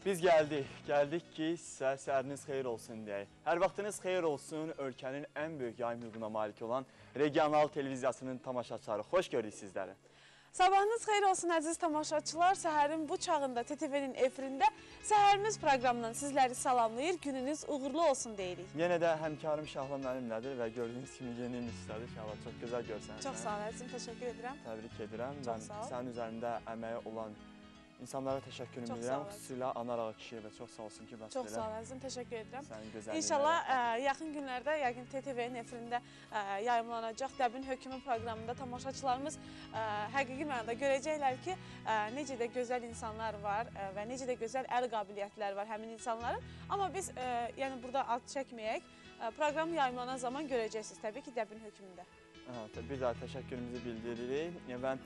Biz gəldik, gəldik ki, sizə səhəriniz xeyir olsun deyək. Hər vaxtınız xeyir olsun, ölkənin ən böyük yayım hüququna malik olan regional televiziyasının tamaşaçıları. Xoş gördük sizləri. Sabahınız xeyir olsun əziz tamaşaçılar. Səhərin bu çağında TTV-nin efirində Səhərimiz proqramından sizləri salamlayır. Gününüz uğurlu olsun deyirik. Yenə də həmkarım Şahla mənimlədir və gördüyünüz kimi yeni ilmişsədir. Şahla çox gözəl görsən. Çox sağ ol əzizim, təşəkkür edirəm. Təbrik edirəm. Çox sağ ol. sənin üzərində əməyi olan insanlara təşəkkür edirəm. Xüsusilə Anar Ağa kişiyə çox sağ olsun ki, bəs Çox sağ ol əzizim, təşəkkür edirəm. Sənin gözəlliyinə. İnşallah ə, yaxın günlərdə yəqin TTV-nin efirində ə, yayımlanacaq Dəbin Hökümü proqramında tamaşaçılarımız ə, həqiqi mənada görəcəklər ki, ə, necə də gözəl insanlar var ə, və necə də gözəl əl qabiliyyətləri var həmin insanların. Amma biz ə, yəni burada ad çəkməyək. Ə, proqram yayımlanan zaman görəcəksiniz təbii ki, Dəbin Hökümündə. Aha, tə- bir daha təşəkkürümüzü bildiririk. Mən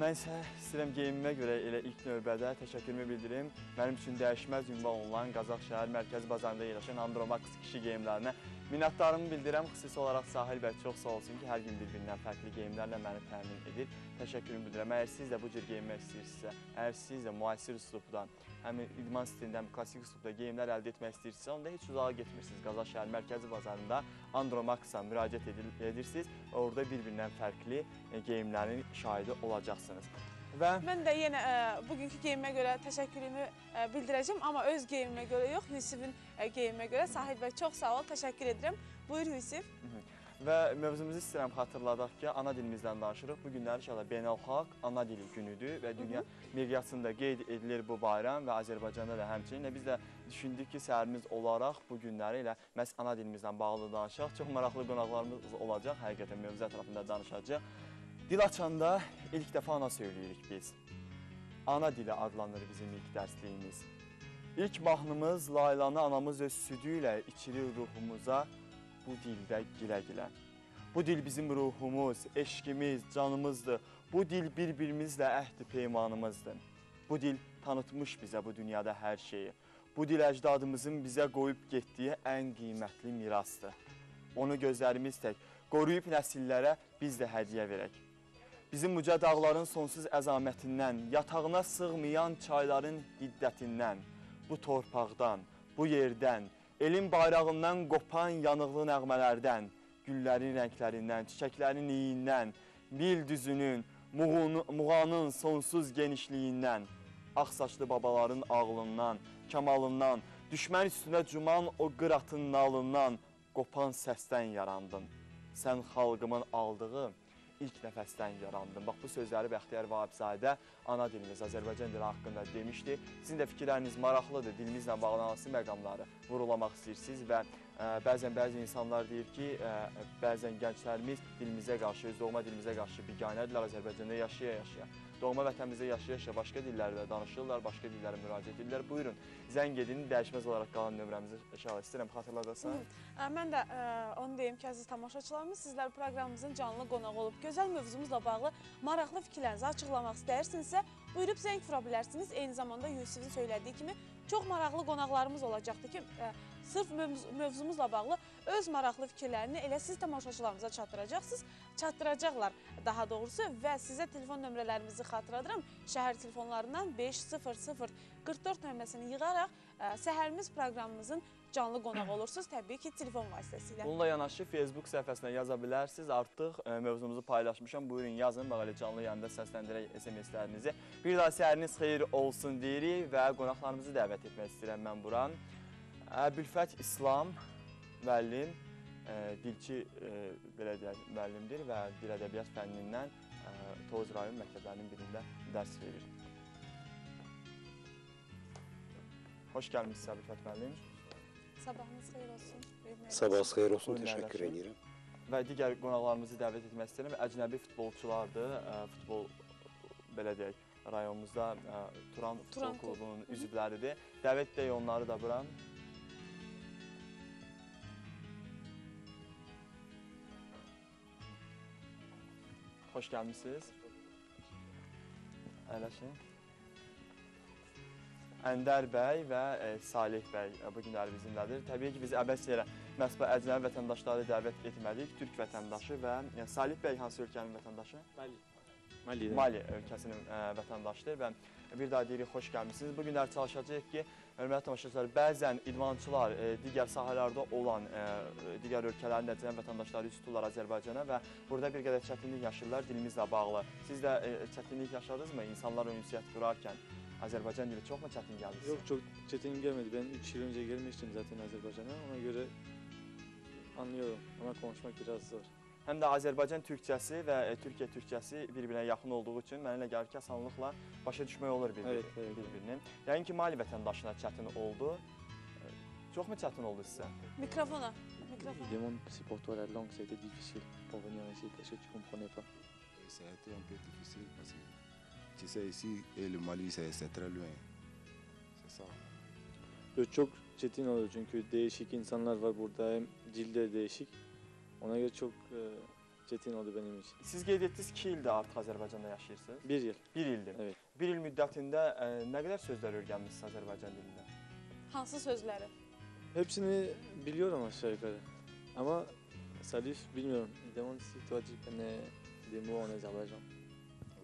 mən isə istəyirəm geyimimə görə elə ilk növbədə təşəkkürümü bildirim. Mənim üçün dəyişməz ünvan olan Qazax şəhər mərkəzi bazarında yerləşən Andromax kişi geyimlərinə minnətdarımı bildirirəm. Xüsusi olaraq Sahil bəy çox sağ olsun ki, hər gün bir-birindən fərqli geyimlərlə məni təmin edir. Təşəkkürümü bildirirəm. Əgər siz də bu cür geyinmək istəyirsinizsə, əgər siz də müasir üslubdan, həm idman stilində, həm klassik üslubda geyimlər əldə etmək istəyirsinizsə, onda heç uzağa getmirsiniz. Qazax şəhər mərkəzi bazarında Andromax-a müraciət edir, edirsiniz. Orada bir-birindən fərqli geyimlərin şahidi olacaqsınız. Və Mən də yenə ə, bugünkü geyimə görə təşəkkürümü ə, bildirəcəm, amma öz geyimimə görə yox, Yusifin ə, geyiminə görə. Sahil bəy çox sağ ol, təşəkkür edirəm. Buyur Yusif. və mövzumuzu istəyirəm xatırladaq ki, ana dilimizdən danışırıq. Bu günlər inşallah beynəlxalq ana dili günüdür və dünya miqyasında qeyd edilir bu bayram və Azərbaycanda da həmçinin biz də düşündük ki, səhərimiz olaraq bu günləri ilə məhz ana dilimizdən bağlı danışaq. Çox maraqlı qonaqlarımız olacaq. Həqiqətən mövzu ətrafında danışacağıq. Dil açanda ilk dəfə ana söyləyirik biz. Ana dili adlanır bizim ilk dərsliyimiz. İlk mahnımız Laylanı anamız öz südü ilə içirir ruhumuza bu dildə gilə-gilə. Bu dil bizim ruhumuz, eşqimiz, canımızdır. Bu dil bir-birimizlə əhd peymanımızdır. Bu dil tanıtmış bizə bu dünyada hər şeyi. Bu dil əcdadımızın bizə qoyub getdiyi ən qiymətli mirasdır. Onu gözlərimiz tək qoruyub nəsillərə biz də hədiyyə verək. Bizim uca dağların sonsuz əzamətindən, yatağına sığmayan çayların hiddətindən, bu torpaqdan, bu yerdən, elin bayrağından qopan yanıqlı nəğmələrdən, güllərin rənglərindən, çiçəklərin iyindən, mil düzünün, muğunu, muğanın sonsuz genişliyindən, ağ saçlı babaların ağlından, kamalından, düşmən üstünə cuman o qıratın nalından, qopan səsdən yarandın. Sən xalqımın aldığı ilk nəfəsdən yarandın. Bax bu sözləri Bəxtiyar Vahibzadə ana dilimiz Azərbaycan dili haqqında demişdi. Sizin də fikirləriniz maraqlıdır. Dilimizlə bağlı hansı məqamları vurulamaq istəyirsiniz və bəzən bəzi insanlar deyir ki, bəzən gənclərimiz dilimizə qarşı, öz doğma dilimizə qarşı biganədirlər Azərbaycanda yaşaya-yaşaya. Doğma vətənimizdə yaşaya-yaşaya başqa dillərdə danışırlar, başqa dillərə müraciət edirlər. Buyurun, zəng edin, dəyişməz olaraq qalan nömrəmizi şahid istəyirəm xatırladasan. Mən də ə, onu deyim ki, əziz tamaşaçılarımız, sizlər proqramımızın canlı qonağı olub gözəl mövzumuzla bağlı maraqlı fikirlərinizi açıqlamaq istəyirsinizsə, buyurub zəng vura bilərsiniz. Eyni zamanda Yusifin söylədiyi kimi çox maraqlı qonaqlarımız olacaqdır ki, ə, sırf mövz- mövzumuzla bağlı öz maraqlı fikirlərini elə siz tamaşaçılarımıza çatdıracaqsınız, çatdıracaqlar daha doğrusu və sizə telefon nömrələrimizi xatırladıram. Şəhər telefonlarından 500 44 nömrəsini yığaraq ə, səhərimiz proqramımızın canlı qonağı olursunuz, təbii ki, telefon vasitəsilə. Bununla yanaşı Facebook səhifəsinə yaza bilərsiniz. Artıq ə, mövzumuzu paylaşmışam. Buyurun yazın, bax elə canlı yayında səsləndirək SMS-lərinizi. Bir daha səhəriniz xeyir olsun deyirik və qonaqlarımızı dəvət etmək istəyirəm mən bura. Əbülfət İslam müəllim, ə, dilçi ə, belə deyək müəllimdir və dil ədəbiyyat fənnindən ə, Tovuz rayon məktəblərinin birində dərs verir. Xoş gəlmisiniz Əbülfət müəllim. Sabahınız xeyir olsun. Sabahınız xeyir olsun, təşəkkür edirəm. və digər qonaqlarımızı dəvət etmək istəyirəm. Əcnəbi futbolçulardır. Futbol belə deyək, rayonumuzda Turan futbol klubunun üzvləridir. Dəvət edək onları da bura. Xoş gəlmisiniz. Əyləşin. Əndər bəy və e, Salih bəy e, bu günləri bizimlədir. Təbii ki, biz əbəs yerə məhz bu əcnəbi vətəndaşları dəvət etmədik. Türk vətəndaşı və e, Salih bəy hansı ölkənin vətəndaşı? Bəli. Mali'den. Mali ölkəsinin ə, vətəndaşıdır və bir daha deyirik xoş gəlmisiniz. Bu günlər çalışacağıq ki, hörmətli tamaşaçılar, bəzən idmançılar ə, digər sahələrdə olan ə, digər ölkələrin nəticələn vətəndaşları üz tuturlar Azərbaycana və burada bir qədər çətinlik yaşayırlar dilimizlə bağlı. Siz də ə, çətinlik yaşadınızmı insanlarla ünsiyyət qurarkən? Azərbaycan dili çoxmu çətin gəldi sizə? Yok çok çetin gelmedi. Ben 3 yıl önce gelmiştim zaten Azerbaycan'a. Ona göre anlıyorum ama konuşmak biraz zor. Həm də Azərbaycan türkçəsi və ə, Türkiyə türkçəsi bir-birinə yaxın olduğu üçün mənə elə gəlir ki, asanlıqla başa düşmək olur bir-biri, Evet, evet. bir-birini. Yəni ki, Mali vətəndaşına çətin oldu. Ə, Çoxmu çətin oldu sizə? Mikrofona. Mikrofon. Il demande si pour toi la langue ça a été difficile pour venir ici parce que tu comprenais pas. Ça a été un peu difficile parce que tu sais ici et le Mali c'est très loin. C'est ça. Çok çetin oldu çünkü değişik insanlar var burada hem dilde değişik. Ona göre çok e, çetin oldu benim için. Siz qeyd etdiniz 2 ildir artıq Azərbaycanda yaşayırsınız. Bir yıl. 1 ildir. Evet. 1 il müddətində ə, nə qədər sözlər öyrənmisiniz Azərbaycan dilində? Hansı sözləri? Hepsini biliyorum aşağı yukarı. Ama Salif bilmiyorum. Il demande si toi tu connais des mots en Azerbaïdjan.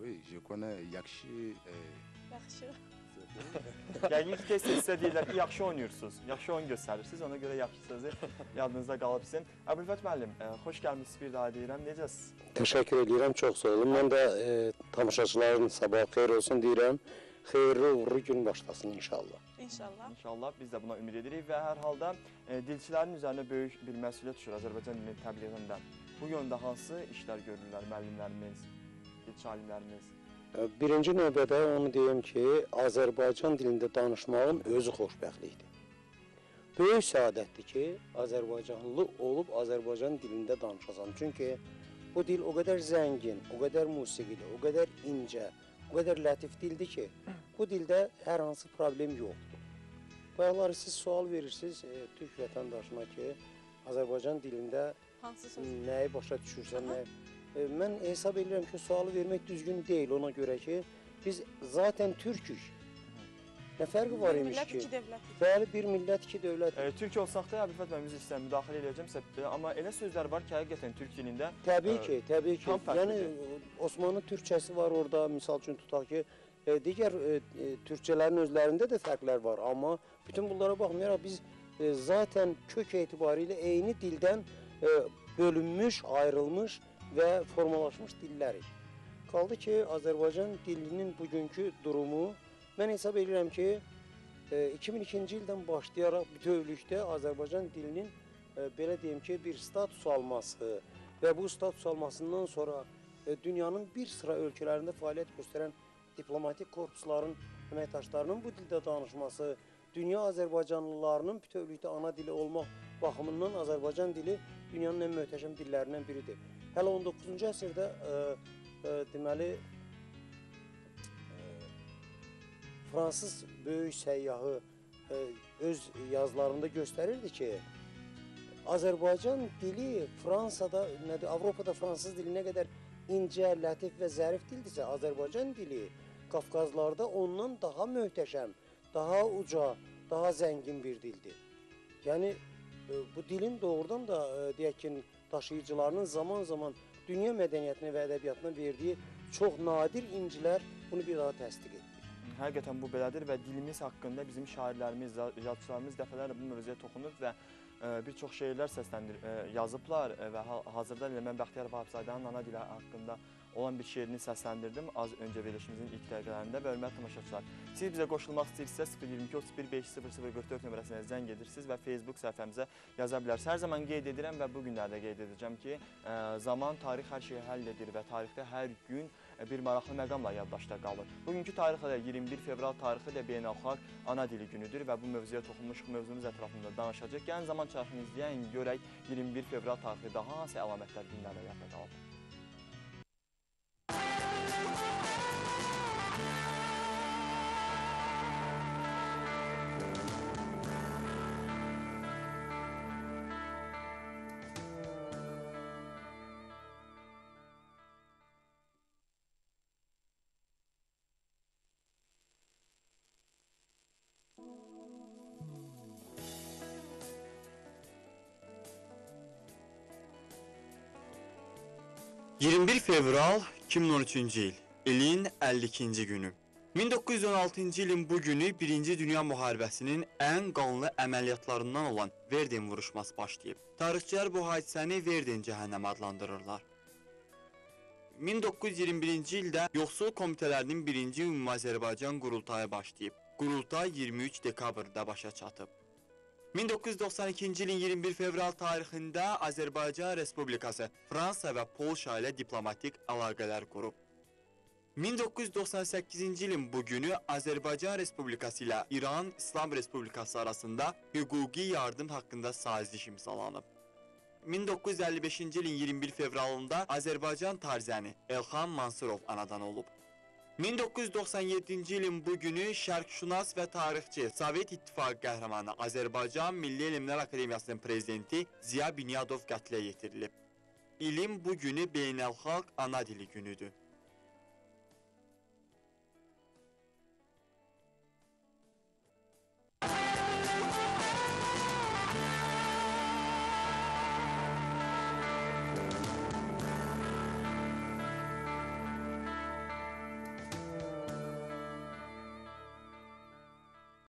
Oui, je connais Yakshi. et Yaxşı. Yəqin ki, tez-tez sizə deyirlər ki, yaxşı oynayırsınız, yaxşı oyun göstərirsiniz. Ona görə yaxşı sözü yadınızda qalıb sizin. Əbülfət müəllim, ə, xoş gəlmisiniz bir daha deyirəm. Necəsiz? Təşəkkür edirəm, çox sağ olun. Mən də e, tamaşaçıların sabahı xeyir olsun deyirəm. Xeyirli uğurlu gün başlasın inşallah. İnşallah. İnşallah biz də buna ümid edirik və hər halda ə, dilçilərin üzərinə böyük bir məsuliyyət düşür Azərbaycan dilinin təbliğində. Bu yöndə hansı işlər görürlər müəllimlərimiz, dilçi alimlərimiz? Birinci növbədə onu deyim ki, Azərbaycan dilində danışmağın özü xoşbəxtlikdir. Böyük səadətdir ki, Azərbaycanlı olub Azərbaycan dilində danışasan. Çünki bu dil o qədər zəngin, o qədər musiqili, o qədər incə, o qədər lətif dildir ki, bu dildə hər hansı problem yoxdur. Bayaqları siz sual verirsiniz e, türk vətəndaşına ki, Azərbaycan dilində Hansı söz? nəyi başa düşürsən, Aha. E, Mən hesab edirəm ki, sualı vermək düzgün deyil ona görə ki, biz zaten türkük. Nə fərqi var Bir imiş millət, ki? iki dövlət. Bəli, bir millət, iki dövlət. Ə, Türk olsaq da Əbülfət müəllim üzr istəyirəm, müdaxilə edəcəm sizə. Amma elə sözlər var ki, həqiqətən türk dilində Təbii e, ki, təbii ki. Yəni Osmanlı türkçəsi var orada, misal üçün tutaq ki, e, digər e, e, türkçələrin özlərində də fərqlər var, amma bütün bunlara baxmayaraq biz e, zaten kök etibarilə eyni dildən e, bölünmüş, ayrılmış və formalaşmış dillərik. Qaldı ki, Azərbaycan dilinin bugünkü durumu mən hesab edirəm ki, e, 2002-ci ildən başlayaraq bütövlükdə Azərbaycan dilinin e, belə deyim ki, bir status alması və bu status almasından sonra e, dünyanın bir sıra ölkələrində fəaliyyət göstərən diplomatik korpusların əməkdaşlarının bu dildə danışması, dünya Azərbaycanlılarının bütövlükdə ana dili olmaq baxımından Azərbaycan dili dünyanın ən möhtəşəm dillərindən biridir. Hələ 19-cu əsrdə e, e, deməli e, fransız böyük səyyahı e, öz yazılarında göstərirdi ki, Azərbaycan dili Fransada, nədir, Avropada fransız dili nə qədər incə, lətif və zərif dildirsə, Azərbaycan dili Qafqazlarda ondan daha möhtəşəm, daha uca, daha zəngin bir dildir. Yəni bu dilin doğrudan da deyək ki, daşıyıcılarının zaman-zaman dünya mədəniyyətinə və ədəbiyyatına verdiyi çox nadir incilər bunu bir daha təsdiq etdi. Həqiqətən bu belədir və dilimiz haqqında bizim şairlərimiz, yazıçılarımız dəfələrlə bu mövzuya toxunub və ə, bir çox şeirlər səsləndir, ə, yazıblar ə, və ha- hazırda elə mən Bəxtiyar Vahabzadənin ana dili haqqında olan bir şeirini səsləndirdim az öncə verilişimizin ilk dəqiqələrində və hörmətli tamaşaçılar. Siz bizə qoşulmaq istəyirsinizsə 022 31 500 nömrəsinə zəng edirsiniz və Facebook səhifəmizə yaza bilərsiniz. Hər zaman qeyd edirəm və bu günlərdə qeyd edəcəm ki, ə, zaman, tarix hər şeyi həll edir və tarixdə hər gün ə, bir maraqlı məqamla yaddaşda qalır. Bugünkü tarixdə də 21 fevral tarixi də beynəlxalq ana dili günüdür və bu mövzuya toxunmuşuq, mövzumuz ətrafında danışacağıq. Gəlin zaman çarxını izləyən görək 21 fevral tarixi daha hansı əlamətlər günlərdə yadda qalıb. ...21 fevral 2013-cü il, ilin 52-ci günü. 1916-cı ilin bu günü 1-ci Dünya müharibəsinin ən qanlı əməliyyatlarından olan Verden vuruşması başlayıb. Tarixçilər bu hadisəni Verden cəhənnəmi adlandırırlar. 1921-ci ildə yoxsul komitələrinin 1-ci Ümumi Azərbaycan qurultayı başlayıb. Qurultay 23 dekabrda başa çatıb. 1992-ci ilin 21 fevral tarixində Azərbaycan Respublikası Fransa və Polşa ilə diplomatik əlaqələr qurub. 1998-ci ilin bu günü Azərbaycan Respublikası ilə İran İslam Respublikası arasında hüquqi yardım haqqında saziş imzalanıb. 1955-ci ilin 21 fevralında Azərbaycan tarzəni Elxan Mansurov anadan olub. 1997-ci ilin bu günü şərqşünas və tarixçi, Sovet İttifaqı qəhrəmanı Azərbaycan Milli Elmlər Akademiyasının prezidenti Ziya Bünyadov qətlə yetirilib. İlin bu günü beynəlxalq ana dili günüdür.